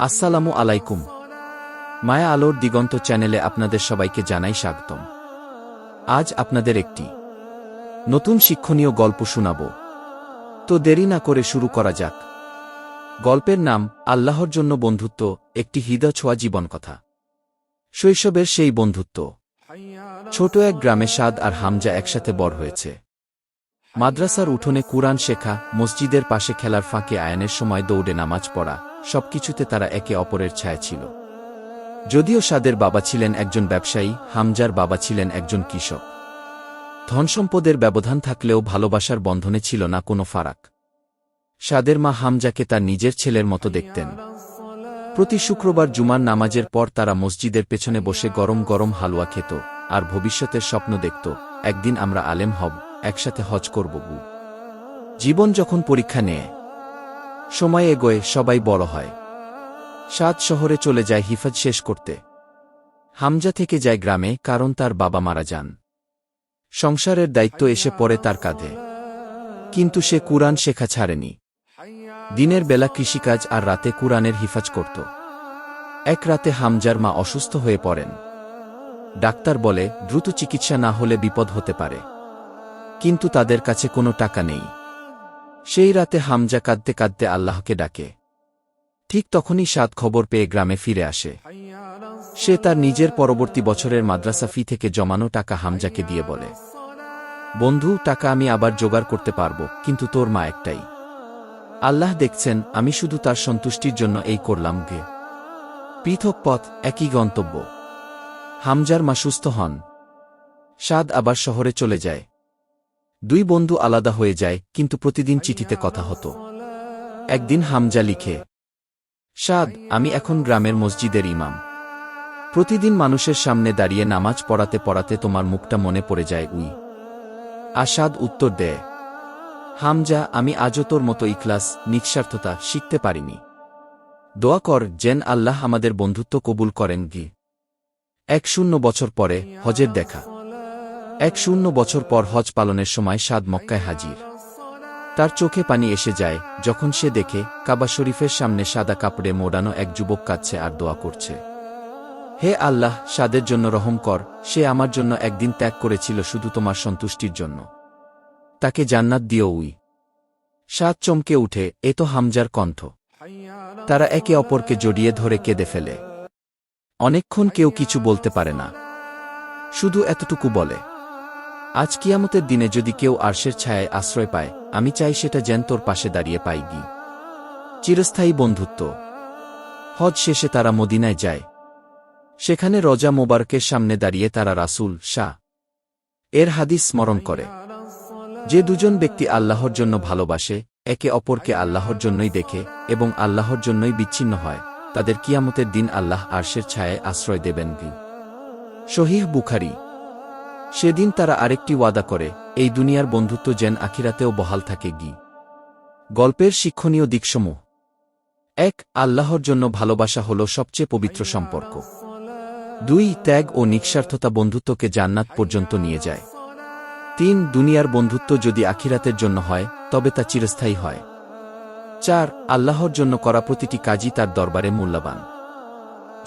আসসালামু আলাইকুম। মায়া আলোর দিগন্ত চ্যানেলে আপনাদের সবাইকে জানাই স্বাগতম। আজ আপনাদের একটি নতুন শিক্ষণীয় গল্প শোনাব। তো দেরি না করে শুরু করা যাক। গল্পের নাম, আল্লাহর জন্য বন্ধুত্ব, একটি হৃদয় ছোঁয়া জীবন কথা। শৈশবের সেই বন্ধুত্ব। ছোট এক গ্রামে সাদ আর হামজা একসাথে বড় হয়েছে। মাদ্রাসার উঠোনে কুরআন শেখা, মসজিদের পাশে খেলার ফাঁকে আয়ানের সময় দৌড়ে নামাজ পড়া। সবকিছুতে তারা একে অপরের ছায়া ছিল। যদিও সাদের বাবা ছিলেন একজন ব্যবসায়ী, হামজার বাবা ছিলেন একজন কৃষক। ধনসম্পদের ব্যবধান থাকলেও ভালোবাসার বন্ধনে ছিল না কোনো ফারাক। সাদের মা হামজাকে তার নিজের ছেলের মতো দেখতেন। প্রতি শুক্রবার জুমার নামাজের পর তারা মসজিদের পেছনে বসে গরম গরম হালুয়া খেত আর ভবিষ্যতের স্বপ্ন দেখত, একদিন আমরা আলেম হব, একসাথে হজ করব জীবন যখন পরীক্ষা নেয় সময় এগোয়, সবাই বড় হয়। সাত শহরে চলে যায় হিফাজ শেষ করতে। হামজা থেকে যায় গ্রামে, কারণ তার বাবা মারা যান। সংসারের দায়িত্ব এসে পড়ে তার কাঁধে। কিন্তু সে কুরআন শেখা ছাড়েনি। দিনের বেলা কৃষিকাজ আর রাতে কুরআনের হিফাজ করত। এক রাতে হামজার মা অসুস্থ হয়ে পড়েন। ডাক্তার বলে, দ্রুত চিকিৎসা না হলে বিপদ হতে পারে। কিন্তু তাদের কাছে কোনো টাকা নেই। সেই রাতে হামজা কাঁদতে কাঁদতে আল্লাহকে ডাকে। ঠিক তখনই সাত খবর পেয়ে গ্রামে ফিরে আসে। সে তার নিজের পরবর্তী বছরের মাদ্রাসা ফি থেকে জমানো টাকা হামজাকে দিয়ে বলে, বন্ধু, টাকা আমি আবার জোগাড় করতে পারব, কিন্তু তোর মা একটাই। আল্লাহ দেখছেন, আমি শুধু তার সন্তুষ্টির জন্য এই করলাম গে। পৃথক পথ, একই গন্তব্য। হামজার মা সুস্থ হন। সাদ আবার শহরে চলে যায়। দুই বন্ধু আলাদা হয়ে যায়, কিন্তু প্রতিদিন চিঠিতে কথা হতো। একদিন হামজা লিখে, সাদ, আমি এখন গ্রামের মসজিদের ইমাম। প্রতিদিন মানুষের সামনে দাঁড়িয়ে নামাজ পড়াতে পড়াতে তোমার মুখটা মনে পড়ে যায়, উই। আসাদ উত্তর দেয়, হামজা, আমি আজও তোর মতো ইখলাস, নিঃস্বার্থতা শিখতে পারিনি। দোয়া কর জেন আল্লাহ আমাদের বন্ধুত্ব কবুল করেন গি। এক শূন্য বছর পরে হজের দেখা। এক শূন্য বছর পর হজ পালনের সময় সাদ মক্কায় হাজির। তার চোখে পানি এসে যায়, যখন সে দেখে কাবা শরীফের সামনে সাদা কাপড়ে মোড়ানো এক যুবক কাঁদছে আর দোয়া করছে। হে আল্লাহ, সাদের জন্য রহম কর, সে আমার জন্য একদিন ত্যাগ করেছিল শুধু তোমার সন্তুষ্টির জন্য। তাকে জান্নাত দিও উই। সাদ চমকে উঠে, এ তো হামজার কণ্ঠ। তারা একে অপরকে জড়িয়ে ধরে কেঁদে ফেলে। অনেকক্ষণ কেউ কিছু বলতে পারে না। শুধু এতটুকু বলে। আজ কিয়ামতের দিনে যদি কেউ আরশের ছায়ায় আশ্রয় পায়, আমি চাই সেটা যেন তোর পাশে দাঁড়িয়ে পাই গি। চিরস্থায়ী বন্ধুত্ব। হজ শেষে তারা মদিনায় যায়। সেখানে রজা মোবারকের সামনে দাঁড়িয়ে তারা রাসূল, শাহ। এর হাদিস স্মরণ করে। যে দুজন ব্যক্তি আল্লাহর জন্য ভালোবাসে, একে অপরকে আল্লাহর জন্যই দেখে এবং আল্লাহর জন্যই বিচ্ছিন্ন হয়, তাদের কিয়ামতের দিন আল্লাহ আরশের ছায়ায় আশ্রয় দেবেন গি। শহীহ বুখারি সেদিন তারা আরেকটি ওয়াদা করে, এই দুনিয়ার বন্ধুত্ব যেন আখিরাতেও বহাল থাকে গি। গল্পের শিক্ষণীয় দিকসমূহ। এক, আল্লাহর জন্য ভালোবাসা হল সবচেয়ে পবিত্র সম্পর্ক। দুই, ত্যাগ ও নিঃস্বার্থতা বন্ধুত্বকে জান্নাত পর্যন্ত নিয়ে যায়। তিন, দুনিয়ার বন্ধুত্ব যদি আখিরাতের জন্য হয়, তবে তা চিরস্থায়ী হয়। চার, আল্লাহর জন্য করা প্রতিটি কাজই তার দরবারে মূল্যবান।